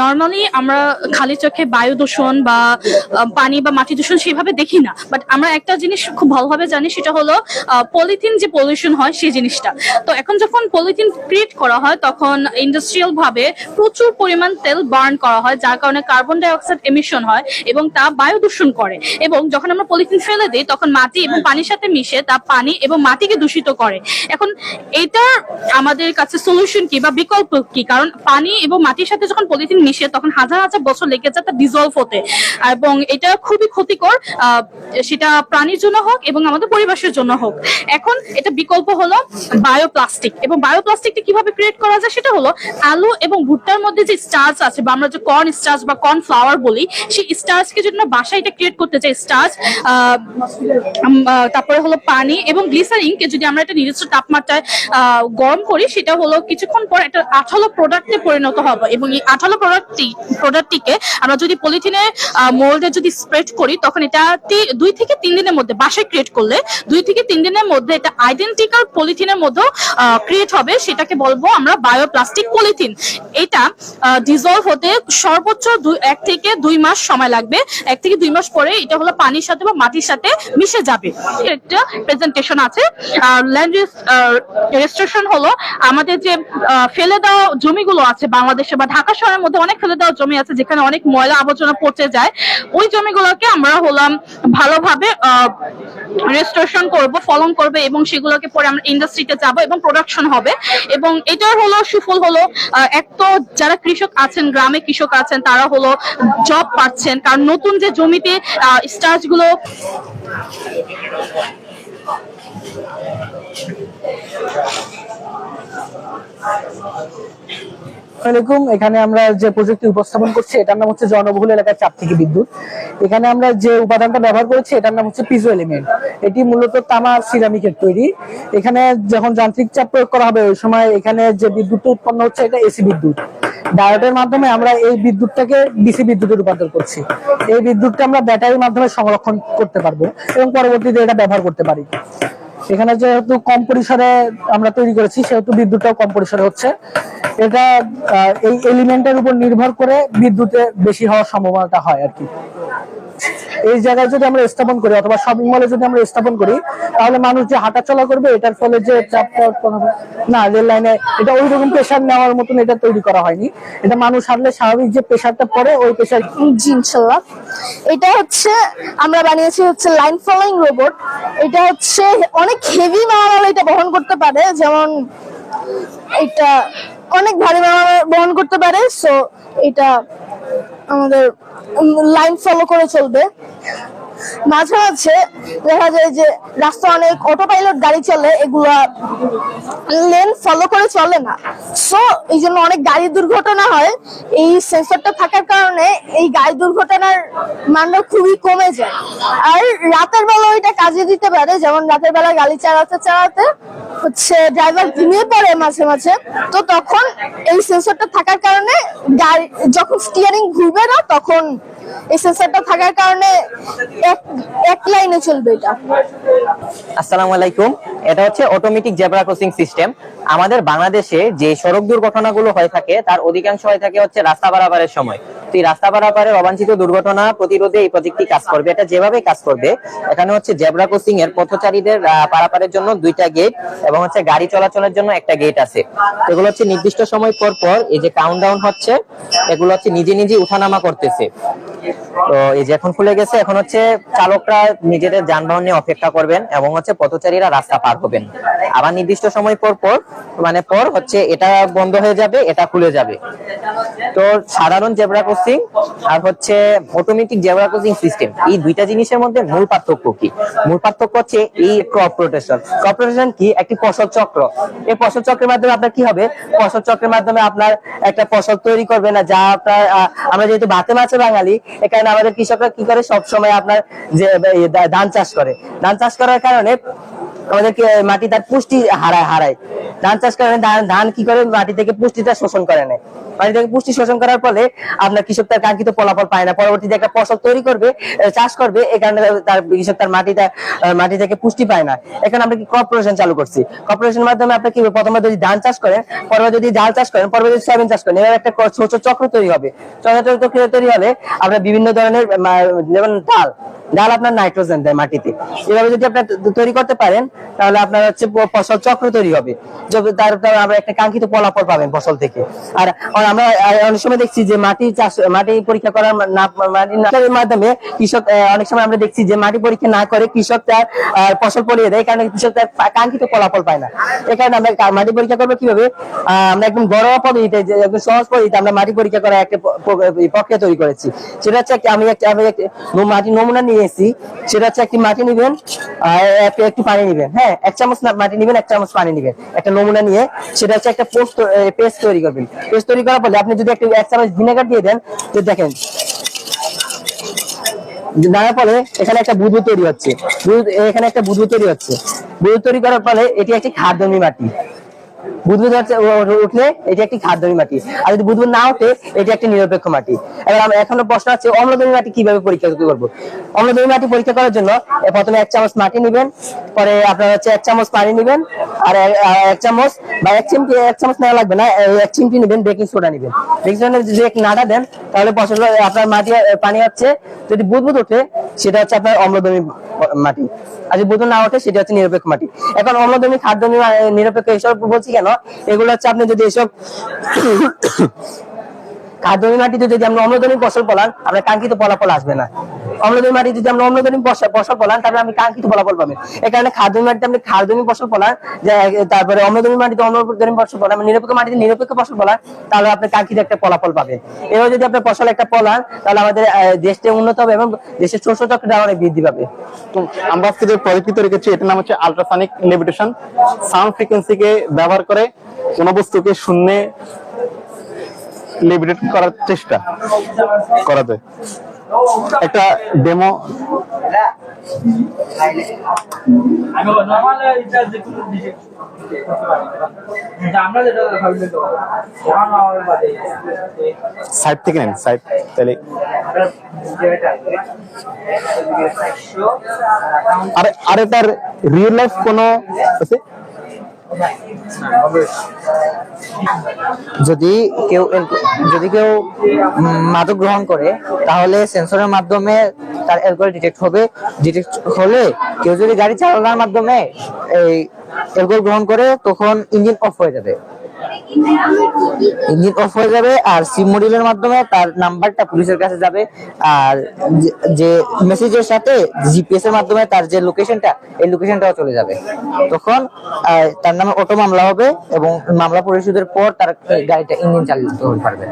Normally আমরা খালি চোখে বায়ু দূষণ বা পানি বা মাটি দূষণ সেভাবে দেখি না। বাট আমরা একটা জিনিস খুব ভালোভাবে জানি সেটা হলো পলিথিন যে পলিউশন হয় সেই জিনিসটা। তো এখন যখন পলিথিন ক্রিয়েট করা হয় তখন ইন্ডাস্ট্রিয়াল ভাবে প্রচুর পরিমাণ তেল বার্ন করা হয় যার কারণে কার্বন ডাই অক্সাইড এমিশন হয় এবং তা বায়ু দূষণ করে। এবং যখন আমরা পলিথিন ফেলে দিই তখন মাটি এবং পানির সাথে মিশে তা পানি এবং মাটিকে দূষিত করে। এখন এইটার আমাদের কাছে সলিউশন কি বা বিকল্প কি? কারণ পানি এবং মাটির সাথে যখন পলিথিন মিশে তখন হাজার হাজার বছর লেগে যায় তা ডিজলভ হতে। এবং এটা খুবই ক্ষতিকর সেটা প্রাণীর জন্য হোক এবং আমাদের পরিবেশের জন্য হোক। এখন এটা বিকল্প হলো বায়োপ্লাস্টিক এবং বায়োপ্লাস্টিকটা কীভাবে ক্রিয়েট করা যায় সেটা হলো আলু এবং ভুট্টার মধ্যে যে স্টার্চ আছে বা আমরা যে কর্ন স্টার্চ বা কর্ন ফ্লাওয়ার বলি, সেই স্টার্চকে জন্য বাসায় এটা ক্রিয়েট করতে চাই স্টার্চ তারপরে হলো পানি এবং গ্লিসারিনকে যদি আমরা একটা নির্দিষ্ট তাপমাত্রায় গরম করি, সেটা হলো কিছুক্ষণ পর একটা আঠালো প্রোডাক্টে পরিণত হবে এবং এই আঠালো প্রোডাক্টটি প্রোডাক্টটিকে আমরা যদি পলিথিনে মোল্ডে যদি স্প্রেড করি, তখন এটা দুই থেকে তিন দিনের মধ্যে, বাসায় ক্রিয়েট করলে দুই থেকে তিন দিনের মধ্যে এটা আইডেন্টিক্যাল পলিথিনের ক্রিয়েট হবে। সেটাকে বলব আমরা বায়োপ্লাস্টিক পলিথিন এটা ডিজলভ হতে সর্বোচ্চ এক থেকে দুই মাস সময় লাগবে। এক থেকে দুই মাস পরে এটা হলো পানির সাথে বা মাটির সাথে মিশে যাবে। একটা প্রেজেন্টেশন আছে। ল্যান্ড রেজিস্ট্রেশন হলো আমাদের যে ফেলে দেওয়া জমিগুলো আছে বাংলাদেশে বা ঢাকা শহরের মধ্যে অনেক ফেলে দেওয়া জমি আছে যেখানে অনেক ময়লা আবর্জনা পচে যায়। ওই জমিগুলোকে আমরা হলাম ভালোভাবে রেজিস্ট্রেশন করব, ফলন করবে এবং সেগুলোকে পরে আমরা ইন্ডাস্ট্রিতে যাব এবং প্রোডাকশন হবে। এবং এটার হলো সুফল হলো এক তো যারা কৃষক আছেন, গ্রামে কৃষক আছেন, তারা হলো জব পাচ্ছেন। কারণ নতুন যে জমিতে স্টার্চ গুলো আসসালামাইকুম এখানে আমরা যে প্রযুক্তি উপস্থাপন করছি, এটার নাম হচ্ছে জনবহুল এলাকার চাপ থেকে বিদ্যুৎ। এখানে আমরা যে উপাদানটা ব্যবহার করেছি, এটার নাম হচ্ছে পিজো এলিমেন্ট। এটি মূলত তামা সিরামিকের তৈরি। এখানে যখন যান্ত্রিক চাপ প্রয়োগ করা হবে, ওই সময় এখানে যে বিদ্যুৎ উৎপন্ন হচ্ছে, এটা এসি বিদ্যুৎ। ডায়োডের মাধ্যমে আমরা এই বিদ্যুৎটাকে ডিসি বিদ্যুতে রূপান্তর করছি। এই বিদ্যুৎটা আমরা ব্যাটারির মাধ্যমে সংরক্ষণ করতে পারব এবং পরবর্তীতে এটা ব্যবহার করতে পারি। এখানে যেহেতু কম পরিসরে আমরা তৈরি করেছি, সেহেতু বিদ্যুৎটাও কম পরিসরে হচ্ছে। এটা এই এলিমেন্টের উপর নির্ভর করে বিদ্যুতে বেশি হওয়ার সম্ভাবনাটা হয় আর কি। এই জায়গায় যদি আমরা স্থাপন করি, অথবা শপিং মলে যদি আমরা স্থাপন করি, তাহলে মানুষ যে হাঁটা চলা করবে, এটার ফলে যে হবে না, রেল লাইনে এটা ওই রকম প্রেশার নেওয়ার মতন এটা তৈরি করা হয়নি। এটা মানুষ হাঁটলে স্বাভাবিক যে প্রেশারটা পড়ে, ওই প্রেশার জি, ইনশাল্লাহ। এটা হচ্ছে, আমরা বানিয়েছি হচ্ছে লাইন ফলোইং রোবট এটা হচ্ছে অনেক হেভি মালামাল এটা বহন করতে পারে, যেমন এটা অনেক ভারী বহন করতে পারে সো এটা আমাদের লাইন ফলো করে চলবে। মাঝে মাঝে দেখা যায় যে রাস্তা অনেক অটো পাইলট গাড়ি চলে, এগুলা লেন ফলো করে চলে না। সো এই জন্য অনেক গাড়ি দুর্ঘটনা হয়। এই সেন্সরটা থাকার কারণে এই গাড়ি দুর্ঘটনার মানটা খুবই কমে যায়। আর রাতের বেলা ওইটা কাজে দিতে পারে, যেমন রাতের বেলা গাড়ি চালাতে চালাতে হচ্ছে ড্রাইভার ঘুমিয়ে পড়ে মাঝে মাঝে, তো তখন এই সেন্সরটা থাকার কারণে যখন স্টিয়ারিং ঘুরবে না, তখন এই সেন্সরটা থাকার কারণে এক এক লাইনে চলবে এটা। আসসালামু আলাইকুম। এটা হচ্ছে অটোমেটিক জেব্রা ক্রসিং সিস্টেম আমাদের বাংলাদেশে যে সড়ক দুর্ঘটনাগুলো হয়ে থাকে, তার অধিকাংশ হয়ে থাকে হচ্ছে রাস্তা পারাপারের সময়। এই রাস্তা পারাপারের অবাঞ্ছিত দুর্ঘটনা প্রতিরোধে এই প্রজেক্টটি কাজ করবে। এটা যেভাবে কাজ করবে, এখানে হচ্ছে জেব্রা ক্রসিং এর পথচারীদের পারাপারের জন্য দুইটা গেট এবং হচ্ছে গাড়ি চলাচলের জন্য একটা গেট আছে। এগুলো হচ্ছে নির্দিষ্ট সময় পর পর এই যে কাউন্ট ডাউন হচ্ছে, এগুলো হচ্ছে নিজে নিজে উঠানামা করতেছে। তো এই যে এখন খুলে গেছে, এখন হচ্ছে চালকরা নিজেদের যানবাহন নিয়ে অপেক্ষা করবেন এবং হচ্ছে পথচারীরা রাস্তা পার হবেন। আবার নির্দিষ্ট সময় পর পর মানে পর হচ্ছে এটা বন্ধ হয়ে যাবে, এটা খুলে যাবে। তো সাধারণ জেব্রা ক্রসিং আর হচ্ছে অটোমেটিক জেব্রা ক্রসিং সিস্টেম এই দুইটা জিনিসের মধ্যে মূল পার্থক্য কি? মূল পার্থক্য হচ্ছে এই ক্রপ রোটেশন ক্রপ রোটেশন কি? একটি ফসল চক্র। এই ফসল চক্রের মাধ্যমে আপনার কি হবে? ফসল চক্রের মাধ্যমে আপনার একটা ফসল তৈরি করবে না, যা আপনার আমরা যেহেতু ভাতে মাছে বাঙালি, এখানে আমাদের কৃষকরা কি করে সব সময় আপনার যে ধান চাষ করে। ধান চাষ করার কারণে আমাদের কি- মাটি তার পুষ্টি হারায় হারায়। ধান চাষ করে ধান কি করে? মাটি থেকে পুষ্টিটা শোষণ করে নেয়। মাটি থেকে পুষ্টি শোষণ করার ফলে আপনার কৃষক তার কাঙ্ক্ষিত ফলাফল পায় না। পরবর্তীতে একটা ফসল তৈরি করবে চাষ করবে এই কারণে তার কৃষক তার মাটিটা মাটি থেকে পুষ্টি পায় না। এখানে আমরা কি কর্পোরেশন চালু করছি? কর্পোরেশনের মাধ্যমে আপনি কি প্রথমে যদি ধান চাষ করেন পরে যদি ডাল চাষ করেন পরে যদি সয়াবিন চাষ করেন, এবার একটা ছোট চক্র তৈরি হবে। ছোট চক্র তৈরি হলে আপনার বিভিন্ন ধরনের যেমন ডাল। ডাল আপনার নাইট্রোজেন দেয় মাটিতে। এভাবে যদি আপনার তৈরি করতে পারেন তাহলে আপনার হচ্ছে ফসল চক্র তৈরি হবে। তার আমরা একটা কাঙ্ক্ষিত ফলাফল পাবেন ফসল থেকে। আর আমরা অনেক সময় দেখছি যে মাটি চাষ, মাটি পরীক্ষা করার মা- না মাটি না- এর মাধ্যমে কৃষক অনেক সময় আমরা দেখছি যে মাটি পরীক্ষা না করে কৃষক তার ফসল ফলিয়ে দেয়, কারণে কৃষক তার কাঙ্ক্ষিত ফলাফল পায় না। এই কারণে আমরা মাটি পরীক্ষা করব কীভাবে? আমরা একদম ঘরোয়া পদ্ধতিতে একদম সহজ পদ্ধতিতে আমরা মাটি পরীক্ষা করার একটা প্রক্রিয়া তৈরি করেছি। সেটা হচ্ছে আমি একটা আমি মাটি নমুনা নিয়ে এসেছি। সেটা হচ্ছে একটি মাটি নিবেন একটু পানি নিবেন। হ্যাঁ এক চামচ মাটি নিবেন, এক চামচ পানি নিবেন। একটা নমুনা নিয়ে সেটা হচ্ছে একটা পোস্ট পেস্ট তৈরি করবেন। পেস্ট তৈরি করার ফলে আপনি যদি একটা, এক চামচ ভিনেগার দিয়ে দেন, তো দেখেন, দেওয়ার ফলে এখানে একটা বুধু তৈরি হচ্ছে। এখানে একটা বুধু তৈরি হচ্ছে। বুধু তৈরি করার ফলে এটি একটি খাদ্যমি মাটি। বুদবুদ হচ্ছে উঠলে একটি খাদ্যমি মাটি। আর যদি না ওঠে একটি নিরপেক্ষ মাটি। এবার আমরা এখনও প্রশ্ন আছে মাটি কীভাবে পরীক্ষা করব? মাটি পরীক্ষা করার জন্য প্রথমে এক চামচ মাটি নেবেন, পরে আপনার হচ্ছে এক চামচ পানি নেবেন, আর এক চামচ বা এক চিমটি এক চামচ নেওয়া লাগবে না এক চিমটি নেবেন, বেকিং সোডা নেবেন। বেকিং সোডা যদি এক নাড়া দেন, তাহলে ফসল আপনার মাটি পানি হচ্ছে। যদি বুদবুদ ওঠে সেটা হচ্ছে আপনার অম্লধর্মী মাটি। আর যদি না ওঠে, সেটা হচ্ছে নিরপেক্ষ মাটি। এখন অম্লধর্মী, খাদ্য নিরপেক্ষ এসব বলছি কেন? এগুলো হচ্ছে আপনি যদি এসব খাদ্যমী মাটিতে যদি আমরা অম্লধর্মী ফসল ফলান আমরা কাঙ্ক্ষিত ফলাফল আসবে না। অম্লধর্মী মাটি যদি আমরা অম্লধর্মী ফসল ফলান তাহলে আমি কাঙ্ক্ষিত ফলাফল পাবেন এই কারণে খাদ্যমি মাটিতে আপনি খাদ্যমি ফসল ফলান তারপরে অম্লধর্মী মাটিতে অম্লধর্মী ফসল ফলান নিরপেক্ষ মাটিতে নিরপেক্ষ ফসল ফলান তাহলে আপনি কাঙ্ক্ষিত একটা ফলাফল পাবেন। এবার যদি আপনি ফসল একটা ফলান তাহলে আমাদের দেশটা উন্নত হবে এবং দেশের শস্য চক্রটা অনেক বৃদ্ধি পাবে। আমরা আজকে যে প্রযুক্তি তৈরি করছি এটার নাম হচ্ছে আল্ট্রাসনিক লেভিটেশন সাউন্ড ফ্রিকোয়েন্সিকে ব্যবহার করে কোন বস্তুকে শূন্যে লেভিটেট করার চেষ্টা করা যায়। একটা ডেমো সাইড থেকে নেন সাইড তাহলে। আর আর এটার রিয়েল লাইফ কোনো আছে? যদি কেউ যদি কেউ মাদক গ্রহণ করে, তাহলে সেন্সরের মাধ্যমে তার অ্যালকোহল ডিটেক্ট হবে। ডিটেক্ট হলে কেউ যদি গাড়ি চালানোর মাধ্যমে এই অ্যালকোহল গ্রহণ করে, তখন ইঞ্জিন অফ হয়ে যাবে। ইঞ্জিন অফ হয়ে যাবে আর সিম মডিউলের মাধ্যমে তার নাম্বারটা পুলিশের কাছে যাবে। আর যে- মেসেজের সাথে জিপিএস এর মাধ্যমে তার যে লোকেশনটা এই লোকেশনটাও চলে যাবে। তখন তার নামে অটো মামলা হবে এবং মামলা পরিশোধের পর তার গাড়িটা ইঞ্জিন চালিত হতে পারবে।